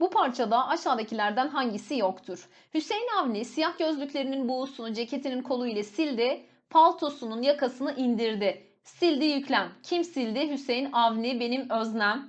Bu parçada aşağıdakilerden hangisi yoktur? Hüseyin Avni siyah gözlüklerinin buğusunu ceketinin kolu ile sildi, paltosunun yakasını indirdi. Sildi yüklem. Kim sildi? Hüseyin Avni benim öznem.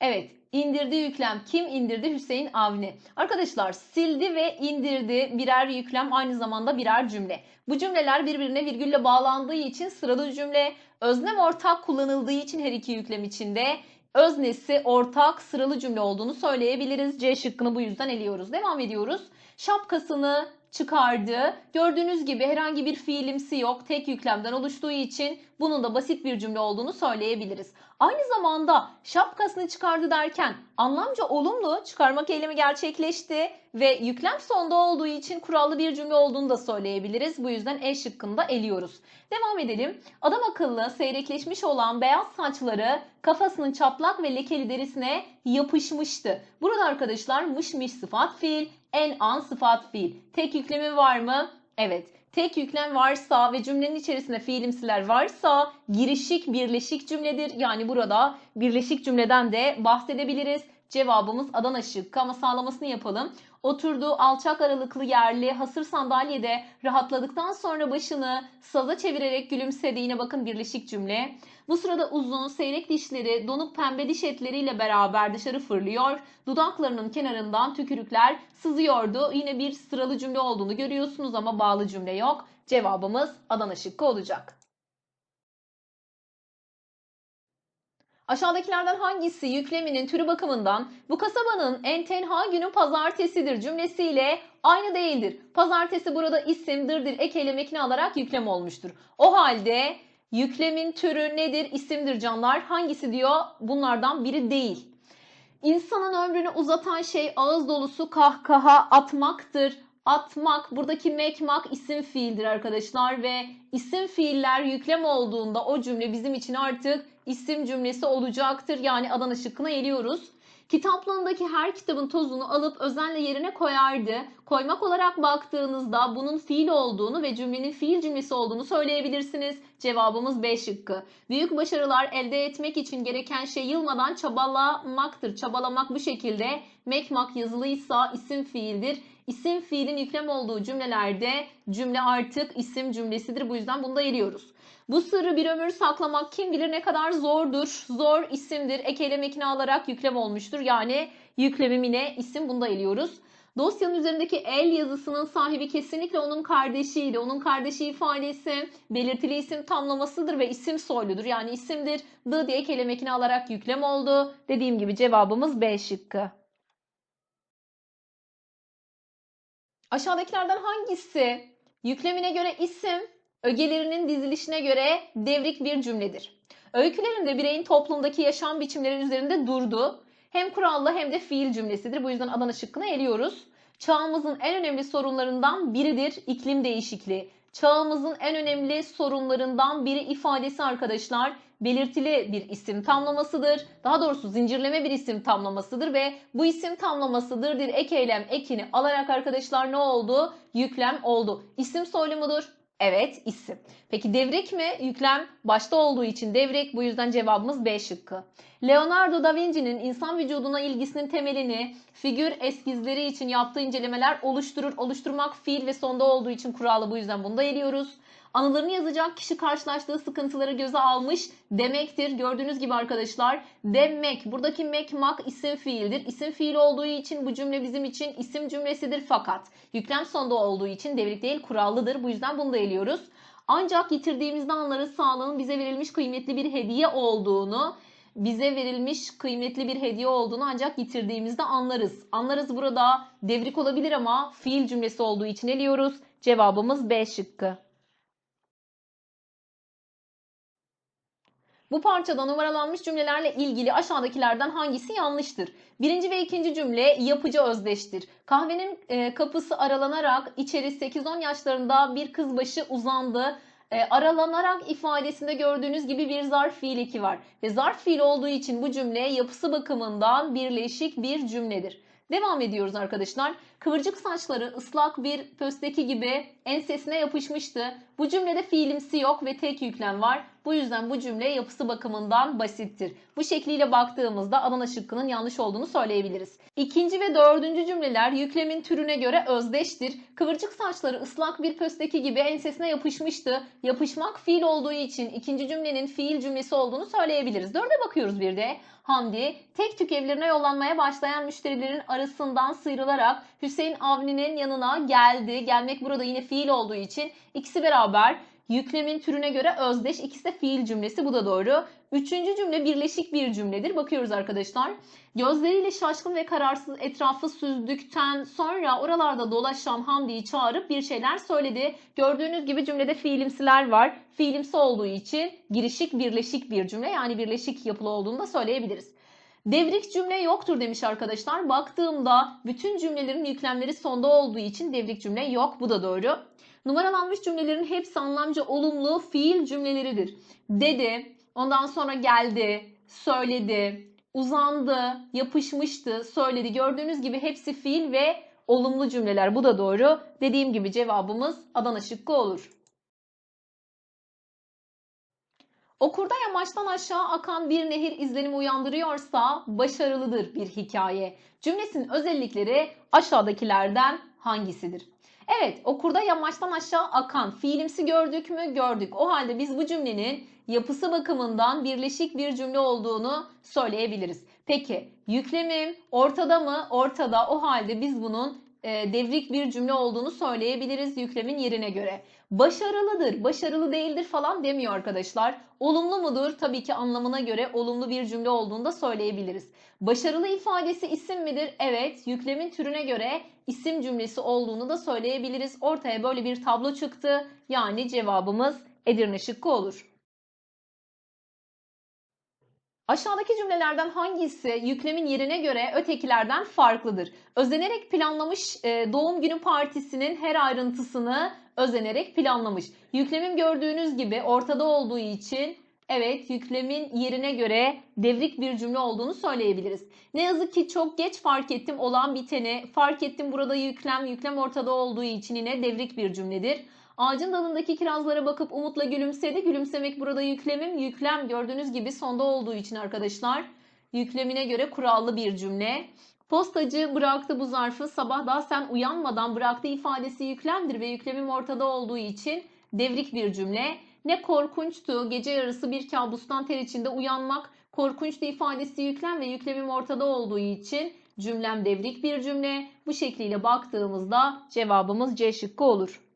Evet, indirdi yüklem. Kim indirdi? Hüseyin Avni. Arkadaşlar sildi ve indirdi birer yüklem aynı zamanda birer cümle. Bu cümleler birbirine virgülle bağlandığı için sıralı cümle, öznem ortak kullanıldığı için her iki yüklem içinde öznesi ortak sıralı cümle olduğunu söyleyebiliriz. C şıkkını bu yüzden eliyoruz. Devam ediyoruz. Şapkasını çıkardı. Gördüğünüz gibi herhangi bir fiilimsi yok. Tek yüklemden oluştuğu için bunun da basit bir cümle olduğunu söyleyebiliriz. Aynı zamanda şapkasını çıkardı derken anlamca olumlu çıkarmak eylemi gerçekleşti ve yüklem sonda olduğu için kurallı bir cümle olduğunu da söyleyebiliriz. Bu yüzden E şıkkını da eliyoruz. Devam edelim. Adam akıllı seyrekleşmiş olan beyaz saçları kafasının çatlak ve lekeli derisine yapışmıştı. Burada arkadaşlar mış mış sıfat fiil, en an sıfat fiil. Tek yüklemi var mı? Evet. Tek yüklem varsa ve cümlenin içerisinde fiilimsiler varsa girişik birleşik cümledir. Yani burada birleşik cümleden de bahsedebiliriz. Cevabımız Adana şıkkı ama sağlamasını yapalım. Oturduğu alçak aralıklı yerli hasır sandalyede rahatladıktan sonra başını saza çevirerek gülümsedi. Yine bakın birleşik cümle. Bu sırada uzun seyrek dişleri donuk pembe diş etleriyle beraber dışarı fırlıyor. Dudaklarının kenarından tükürükler sızıyordu. Yine bir sıralı cümle olduğunu görüyorsunuz ama bağlı cümle yok. Cevabımız Adana şıkkı olacak. Aşağıdakilerden hangisi yükleminin türü bakımından bu kasabanın en tenha günü pazartesidir cümlesiyle aynı değildir. Pazartesi burada isim, dırdır, ek eylem ekini alarak yüklem olmuştur. O halde yüklemin türü nedir? İsimdir canlar. Hangisi diyor? Bunlardan biri değil. İnsanın ömrünü uzatan şey ağız dolusu kahkaha atmaktır. Atmak, buradaki mekmak isim fiildir arkadaşlar ve isim fiiller yüklem olduğunda o cümle bizim için artık isim cümlesi olacaktır. Yani Adana şıkkına eliyoruz. Kitaplığındaki her kitabın tozunu alıp özenle yerine koyardı. Koymak olarak baktığınızda bunun fiil olduğunu ve cümlenin fiil cümlesi olduğunu söyleyebilirsiniz. Cevabımız B şıkkı. Büyük başarılar elde etmek için gereken şey yılmadan çabalamaktır. Çabalamak bu şekilde. Mekmak yazılıysa isim fiildir. İsim fiilin yüklem olduğu cümlelerde cümle artık isim cümlesidir. Bu yüzden bunu da eliyoruz. Bu sırrı bir ömür saklamak kim bilir ne kadar zordur. Zor isimdir. Ek eylem ekini alarak yüklem olmuştur. Yani yüklemim yine isim bunu da eliyoruz. Dosyanın üzerindeki el yazısının sahibi kesinlikle onun kardeşiydi. Onun kardeşi ifadesi belirtili isim tamlamasıdır ve isim soyludur. Yani isimdir. D diye ek eylem ekini alarak yüklem oldu. Dediğim gibi cevabımız B şıkkı. Aşağıdakilerden hangisi yüklemine göre isim, ögelerinin dizilişine göre devrik bir cümledir? Öykülerinde bireyin toplumdaki yaşam biçimleri üzerinde durdu. Hem kurallı hem de fiil cümlesidir. Bu yüzden Adana şıkkını eliyoruz. Çağımızın en önemli sorunlarından biridir iklim değişikliği. Çağımızın en önemli sorunlarından biri ifadesi arkadaşlar belirtili bir isim tamlamasıdır. Daha doğrusu zincirleme bir isim tamlamasıdır ve bu isim tamlamasıdır bir ek eylem ekini alarak arkadaşlar ne oldu? Yüklem oldu. İsim soylumudur. Evet isim. Peki devrik mi? Yüklem başta olduğu için devrik. Bu yüzden cevabımız B şıkkı. Leonardo da Vinci'nin insan vücuduna ilgisinin temelini figür eskizleri için yaptığı incelemeler oluşturur. Oluşturmak fiil ve sonda olduğu için kuralı bu yüzden bunu da eliyoruz. Anılarını yazacak kişi karşılaştığı sıkıntıları göze almış demektir. Gördüğünüz gibi arkadaşlar demek buradaki mekmak isim fiildir. İsim fiil olduğu için bu cümle bizim için isim cümlesidir fakat yüklem sonda olduğu için devrik değil kurallıdır. Bu yüzden bunu da eliyoruz. Ancak yitirdiğimizde anlarız sağlığın bize verilmiş kıymetli bir hediye olduğunu bize verilmiş kıymetli bir hediye olduğunu ancak yitirdiğimizde anlarız. Anlarız burada devrik olabilir ama fiil cümlesi olduğu için eliyoruz. Cevabımız B şıkkı. Bu parçada numaralanmış cümlelerle ilgili aşağıdakilerden hangisi yanlıştır? Birinci ve ikinci cümle yapıcı özdeştir. Kahvenin e, kapısı aralanarak içeri 8-10 yaşlarında bir kız başı uzandı. E, aralanarak ifadesinde gördüğünüz gibi bir zarf fiil eki var. Ve zarf fiil olduğu için bu cümle yapısı bakımından birleşik bir cümledir. Devam ediyoruz arkadaşlar. Kıvırcık saçları ıslak bir pösteki gibi ensesine yapışmıştı. Bu cümlede fiilimsi yok ve tek yüklem var. Bu yüzden bu cümle yapısı bakımından basittir. Bu şekliyle baktığımızda Adana şıkkının yanlış olduğunu söyleyebiliriz. İkinci ve dördüncü cümleler yüklemin türüne göre özdeştir. Kıvırcık saçları ıslak bir pösteki gibi ensesine yapışmıştı. Yapışmak fiil olduğu için ikinci cümlenin fiil cümlesi olduğunu söyleyebiliriz. Dörde bakıyoruz bir de. Hamdi tek tük evlerine yollanmaya başlayan müşterilerin arasından sıyrılarak Hüseyin Avni'nin yanına geldi. Gelmek burada yine fiil olduğu için ikisi beraber yüklemin türüne göre özdeş. İkisi de fiil cümlesi. Bu da doğru. Üçüncü cümle birleşik bir cümledir. Bakıyoruz arkadaşlar. Gözleriyle şaşkın ve kararsız etrafı süzdükten sonra oralarda dolaşan Hamdi'yi çağırıp bir şeyler söyledi. Gördüğünüz gibi cümlede fiilimsiler var. Fiilimsi olduğu için girişik birleşik bir cümle yani birleşik yapılı olduğunu da söyleyebiliriz. Devrik cümle yoktur demiş arkadaşlar. Baktığımda bütün cümlelerin yüklemleri sonda olduğu için devrik cümle yok. Bu da doğru. Numaralanmış cümlelerin hepsi anlamca olumlu fiil cümleleridir. Dedi, ondan sonra geldi, söyledi, uzandı, yapışmıştı, söyledi. Gördüğünüz gibi hepsi fiil ve olumlu cümleler. Bu da doğru. Dediğim gibi cevabımız Adana şıkkı olur. Okurda yamaçtan aşağı akan bir nehir izlenimi uyandırıyorsa başarılıdır bir hikaye. Cümlesinin özellikleri aşağıdakilerden hangisidir? Evet, okurda yamaçtan aşağı akan fiilimsi gördük mü? Gördük. O halde biz bu cümlenin yapısı bakımından birleşik bir cümle olduğunu söyleyebiliriz. Peki, yüklemim ortada mı? Ortada. O halde biz bunun e, devrik bir cümle olduğunu söyleyebiliriz yüklemin yerine göre. Başarılıdır, başarılı değildir falan demiyor arkadaşlar. Olumlu mudur? Tabii ki anlamına göre olumlu bir cümle olduğunu da söyleyebiliriz. Başarılı ifadesi isim midir? Evet, yüklemin türüne göre isim cümlesi olduğunu da söyleyebiliriz. Ortaya böyle bir tablo çıktı. Yani cevabımız Edirne şıkkı olur. Aşağıdaki cümlelerden hangisi yüklemin yerine göre ötekilerden farklıdır? Özenerek planlamış e, doğum günü partisinin her ayrıntısını özenerek planlamış. Yüklemim gördüğünüz gibi ortada olduğu için evet yüklemin yerine göre devrik bir cümle olduğunu söyleyebiliriz. Ne yazık ki çok geç fark ettim olan biteni fark ettim burada yüklem yüklem ortada olduğu için yine devrik bir cümledir. Ağacın dalındaki kirazlara bakıp umutla gülümsedi. Gülümsemek burada yüklemim. Yüklem gördüğünüz gibi sonda olduğu için arkadaşlar yüklemine göre kurallı bir cümle. Postacı bıraktı bu zarfı sabah daha sen uyanmadan bıraktı ifadesi yüklemdir ve yüklemim ortada olduğu için devrik bir cümle. Ne korkunçtu gece yarısı bir kabustan ter içinde uyanmak. Korkunçtu ifadesi yüklem ve yüklemim ortada olduğu için cümlem devrik bir cümle. Bu şekliyle baktığımızda cevabımız C şıkkı olur.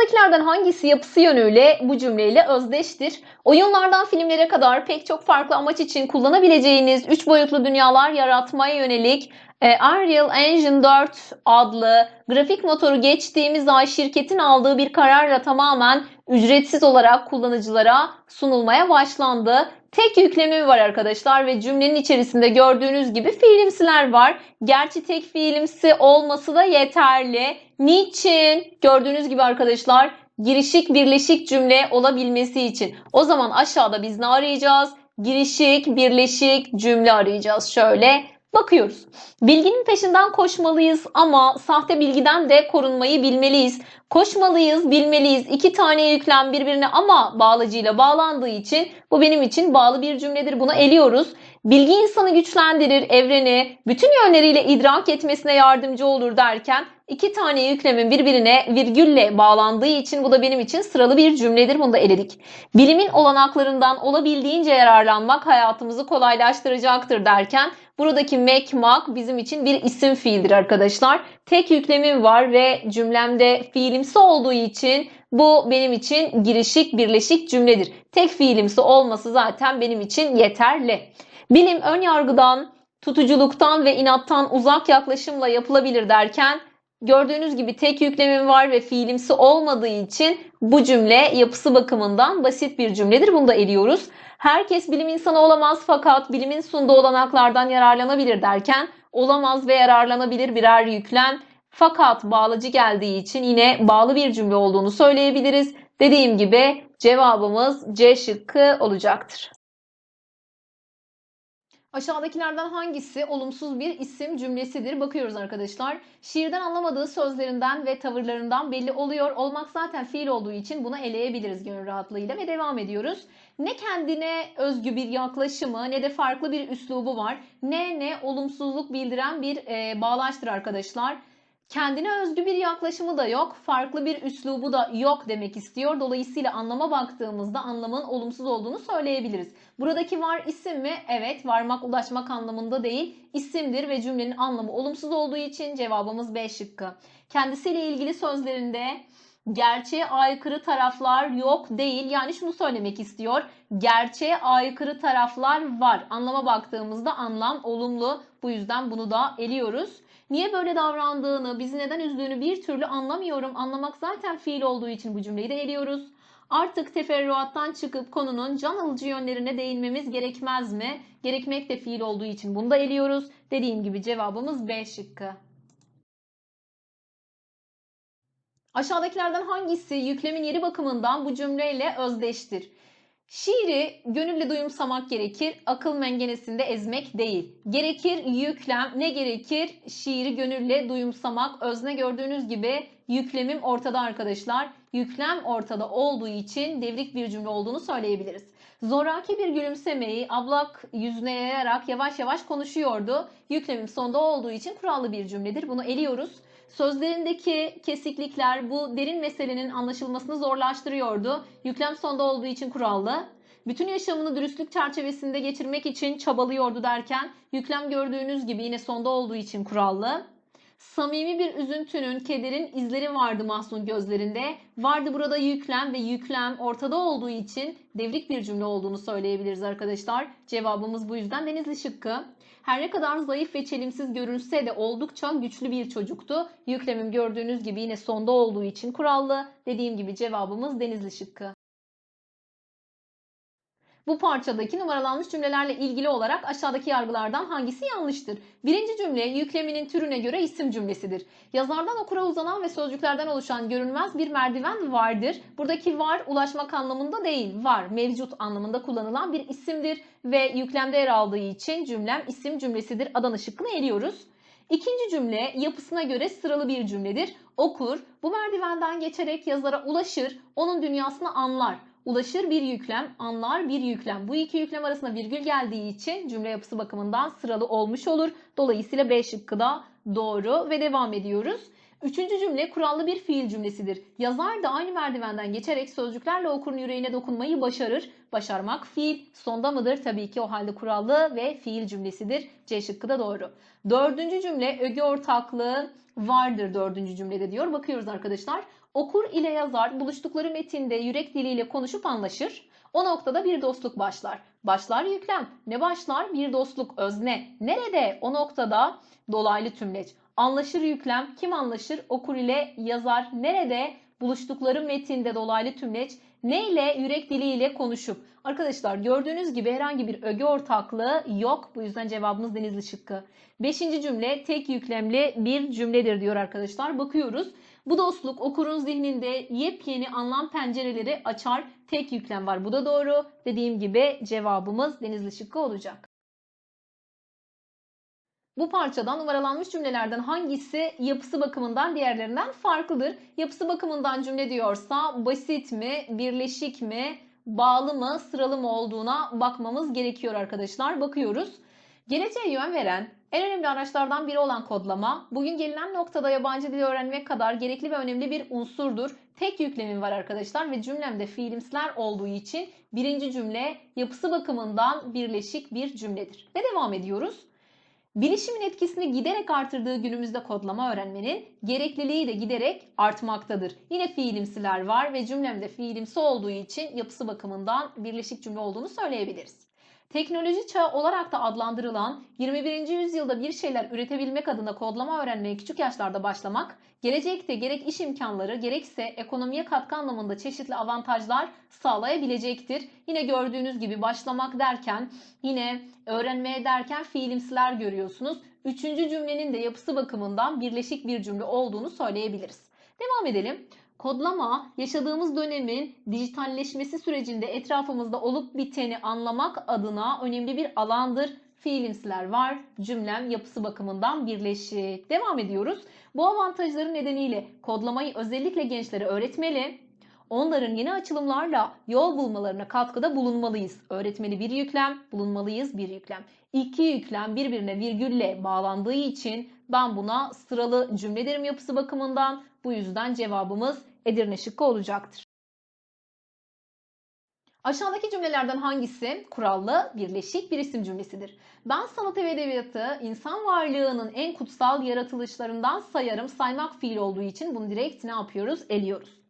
Aşağıdakilerden hangisi yapısı yönüyle bu cümleyle özdeştir? Oyunlardan filmlere kadar pek çok farklı amaç için kullanabileceğiniz 3 boyutlu dünyalar yaratmaya yönelik e, Unreal Engine 4 adlı grafik motoru geçtiğimiz ay şirketin aldığı bir kararla tamamen ücretsiz olarak kullanıcılara sunulmaya başlandı. Tek yüklemi var arkadaşlar ve cümlenin içerisinde gördüğünüz gibi fiilimsiler var. Gerçi tek fiilimsi olması da yeterli. Niçin? Gördüğünüz gibi arkadaşlar girişik birleşik cümle olabilmesi için. O zaman aşağıda biz ne arayacağız? Girişik birleşik cümle arayacağız. Şöyle bakıyoruz. Bilginin peşinden koşmalıyız ama sahte bilgiden de korunmayı bilmeliyiz. Koşmalıyız, bilmeliyiz. İki tane yüklem birbirine ama bağlacıyla bağlandığı için bu benim için bağlı bir cümledir. Bunu eliyoruz. Bilgi insanı güçlendirir, evreni bütün yönleriyle idrak etmesine yardımcı olur derken iki tane yüklemin birbirine virgülle bağlandığı için bu da benim için sıralı bir cümledir. Bunu da eledik. Bilimin olanaklarından olabildiğince yararlanmak hayatımızı kolaylaştıracaktır derken buradaki mekmak bizim için bir isim fiildir arkadaşlar. Tek yüklemim var ve cümlemde fiilimsi olduğu için bu benim için girişik birleşik cümledir. Tek fiilimsi olması zaten benim için yeterli. Bilim ön yargıdan, tutuculuktan ve inattan uzak yaklaşımla yapılabilir derken gördüğünüz gibi tek yüklemim var ve fiilimsi olmadığı için bu cümle yapısı bakımından basit bir cümledir. Bunu da eliyoruz. Herkes bilim insanı olamaz fakat bilimin sunduğu olanaklardan yararlanabilir derken olamaz ve yararlanabilir birer yüklem. Fakat bağlacı geldiği için yine bağlı bir cümle olduğunu söyleyebiliriz. Dediğim gibi cevabımız C şıkkı olacaktır. Aşağıdakilerden hangisi olumsuz bir isim cümlesidir? Bakıyoruz arkadaşlar. Şiirden anlamadığı sözlerinden ve tavırlarından belli oluyor. Olmak zaten fiil olduğu için bunu eleyebiliriz gönül rahatlığıyla ve devam ediyoruz. Ne kendine özgü bir yaklaşımı ne de farklı bir üslubu var. Ne ne olumsuzluk bildiren bir e, bağlaçtır arkadaşlar. Kendine özgü bir yaklaşımı da yok, farklı bir üslubu da yok demek istiyor. Dolayısıyla anlama baktığımızda anlamın olumsuz olduğunu söyleyebiliriz. Buradaki var isim mi? Evet, varmak, ulaşmak anlamında değil, isimdir ve cümlenin anlamı olumsuz olduğu için cevabımız B şıkkı. Kendisiyle ilgili sözlerinde gerçeğe aykırı taraflar yok değil. Yani şunu söylemek istiyor. Gerçeğe aykırı taraflar var. Anlama baktığımızda anlam olumlu. Bu yüzden bunu da eliyoruz. Niye böyle davrandığını, bizi neden üzdüğünü bir türlü anlamıyorum. Anlamak zaten fiil olduğu için bu cümleyi de eliyoruz. Artık teferruattan çıkıp konunun can alıcı yönlerine değinmemiz gerekmez mi? Gerekmek de fiil olduğu için bunu da eliyoruz. Dediğim gibi cevabımız B şıkkı. Aşağıdakilerden hangisi yüklemin yeri bakımından bu cümleyle özdeştir? Şiiri gönülle duyumsamak gerekir, akıl mengenesinde ezmek değil. Gerekir yüklem, ne gerekir? Şiiri gönülle duyumsamak. Özne gördüğünüz gibi yüklemim ortada arkadaşlar. Yüklem ortada olduğu için devrik bir cümle olduğunu söyleyebiliriz. Zoraki bir gülümsemeyi ablak yüzüne yayarak yavaş yavaş konuşuyordu. Yüklemim sonda olduğu için kurallı bir cümledir. Bunu eliyoruz. Sözlerindeki kesiklikler bu derin meselenin anlaşılmasını zorlaştırıyordu. Yüklem sonda olduğu için kurallı. Bütün yaşamını dürüstlük çerçevesinde geçirmek için çabalıyordu derken yüklem gördüğünüz gibi yine sonda olduğu için kurallı. Samimi bir üzüntünün, kederin izleri vardı Mahsun gözlerinde. Vardı burada yüklem ve yüklem ortada olduğu için devrik bir cümle olduğunu söyleyebiliriz arkadaşlar. Cevabımız bu yüzden Denizli şıkkı. Her ne kadar zayıf ve çelimsiz görünse de oldukça güçlü bir çocuktu. Yüklemim gördüğünüz gibi yine sonda olduğu için kurallı. Dediğim gibi cevabımız Denizli şıkkı. Bu parçadaki numaralanmış cümlelerle ilgili olarak aşağıdaki yargılardan hangisi yanlıştır? Birinci cümle yükleminin türüne göre isim cümlesidir. Yazardan okura uzanan ve sözcüklerden oluşan görünmez bir merdiven vardır. Buradaki var ulaşmak anlamında değil, var mevcut anlamında kullanılan bir isimdir ve yüklemde yer aldığı için cümlem isim cümlesidir. Adana şıkkını eliyoruz. İkinci cümle yapısına göre sıralı bir cümledir. Okur, bu merdivenden geçerek yazara ulaşır, onun dünyasını anlar. Ulaşır bir yüklem, anlar bir yüklem. Bu iki yüklem arasında virgül geldiği için cümle yapısı bakımından sıralı olmuş olur. Dolayısıyla B şıkkı da doğru ve devam ediyoruz. Üçüncü cümle kurallı bir fiil cümlesidir. Yazar da aynı merdivenden geçerek sözcüklerle okurun yüreğine dokunmayı başarır. Başarmak fiil. Sonda mıdır? Tabii ki o halde kurallı ve fiil cümlesidir. C şıkkı da doğru. Dördüncü cümle öge ortaklığı vardır dördüncü cümlede diyor. Bakıyoruz arkadaşlar. Okur ile yazar buluştukları metinde yürek diliyle konuşup anlaşır. O noktada bir dostluk başlar. Başlar yüklem. Ne başlar? Bir dostluk özne. Nerede? O noktada dolaylı tümleç. Anlaşır yüklem. Kim anlaşır? Okur ile yazar. Nerede? Buluştukları metinde dolaylı tümleç. Ne ile? Yürek diliyle konuşup. Arkadaşlar gördüğünüz gibi herhangi bir öge ortaklığı yok. Bu yüzden cevabımız denizli şıkkı. Beşinci cümle tek yüklemli bir cümledir diyor arkadaşlar. Bakıyoruz. Bu dostluk okurun zihninde yepyeni anlam pencereleri açar. Tek yüklem var. Bu da doğru. Dediğim gibi cevabımız denizli şıkkı olacak. Bu parçadan numaralanmış cümlelerden hangisi yapısı bakımından diğerlerinden farklıdır? Yapısı bakımından cümle diyorsa basit mi, birleşik mi, bağlı mı, sıralı mı olduğuna bakmamız gerekiyor arkadaşlar. Bakıyoruz. Geleceğe yön veren en önemli araçlardan biri olan kodlama, bugün gelinen noktada yabancı dil öğrenmek kadar gerekli ve önemli bir unsurdur. Tek yüklemim var arkadaşlar ve cümlemde fiilimsler olduğu için birinci cümle yapısı bakımından birleşik bir cümledir. Ve devam ediyoruz. Bilişimin etkisini giderek artırdığı günümüzde kodlama öğrenmenin gerekliliği de giderek artmaktadır. Yine fiilimsiler var ve cümlemde fiilimsi olduğu için yapısı bakımından birleşik cümle olduğunu söyleyebiliriz. Teknoloji çağı olarak da adlandırılan 21. yüzyılda bir şeyler üretebilmek adına kodlama öğrenmeye küçük yaşlarda başlamak, gelecekte gerek iş imkanları gerekse ekonomiye katkı anlamında çeşitli avantajlar sağlayabilecektir. Yine gördüğünüz gibi başlamak derken yine öğrenmeye derken fiilimsiler görüyorsunuz. Üçüncü cümlenin de yapısı bakımından birleşik bir cümle olduğunu söyleyebiliriz. Devam edelim. Kodlama yaşadığımız dönemin dijitalleşmesi sürecinde etrafımızda olup biteni anlamak adına önemli bir alandır. fiilimsiler var. Cümlem yapısı bakımından birleşik. Devam ediyoruz. Bu avantajları nedeniyle kodlamayı özellikle gençlere öğretmeli. Onların yeni açılımlarla yol bulmalarına katkıda bulunmalıyız. Öğretmeli bir yüklem, bulunmalıyız bir yüklem. İki yüklem birbirine virgülle bağlandığı için ben buna sıralı cümle derim yapısı bakımından. Bu yüzden cevabımız Edirne şıkkı olacaktır. Aşağıdaki cümlelerden hangisi kurallı, birleşik bir isim cümlesidir? Ben sanat ve edebiyatı insan varlığının en kutsal yaratılışlarından sayarım. Saymak fiil olduğu için bunu direkt ne yapıyoruz? Eliyoruz.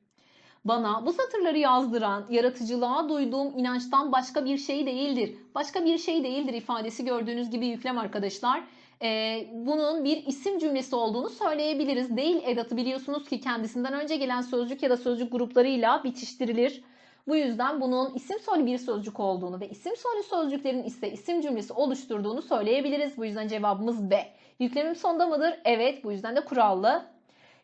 Bana bu satırları yazdıran yaratıcılığa duyduğum inançtan başka bir şey değildir. Başka bir şey değildir ifadesi gördüğünüz gibi yüklem arkadaşlar. Ee, bunun bir isim cümlesi olduğunu söyleyebiliriz. Değil edatı biliyorsunuz ki kendisinden önce gelen sözcük ya da sözcük gruplarıyla bitiştirilir. Bu yüzden bunun isim soylu bir sözcük olduğunu ve isim soylu sözcüklerin ise isim cümlesi oluşturduğunu söyleyebiliriz. Bu yüzden cevabımız B. Yüklemim sonda mıdır? Evet. Bu yüzden de kurallı.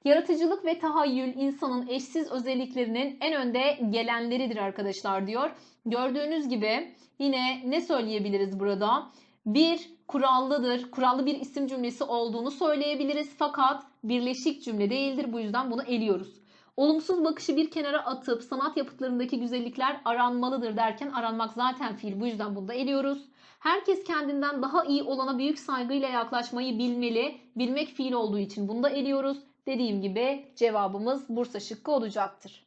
Yaratıcılık ve tahayyül insanın eşsiz özelliklerinin en önde gelenleridir arkadaşlar diyor. Gördüğünüz gibi yine ne söyleyebiliriz burada? Bir kurallıdır. Kurallı bir isim cümlesi olduğunu söyleyebiliriz fakat birleşik cümle değildir. Bu yüzden bunu eliyoruz. Olumsuz bakışı bir kenara atıp sanat yapıtlarındaki güzellikler aranmalıdır derken aranmak zaten fiil. Bu yüzden bunu da eliyoruz. Herkes kendinden daha iyi olana büyük saygıyla yaklaşmayı bilmeli. Bilmek fiil olduğu için bunu da eliyoruz. Dediğim gibi cevabımız Bursa şıkkı olacaktır.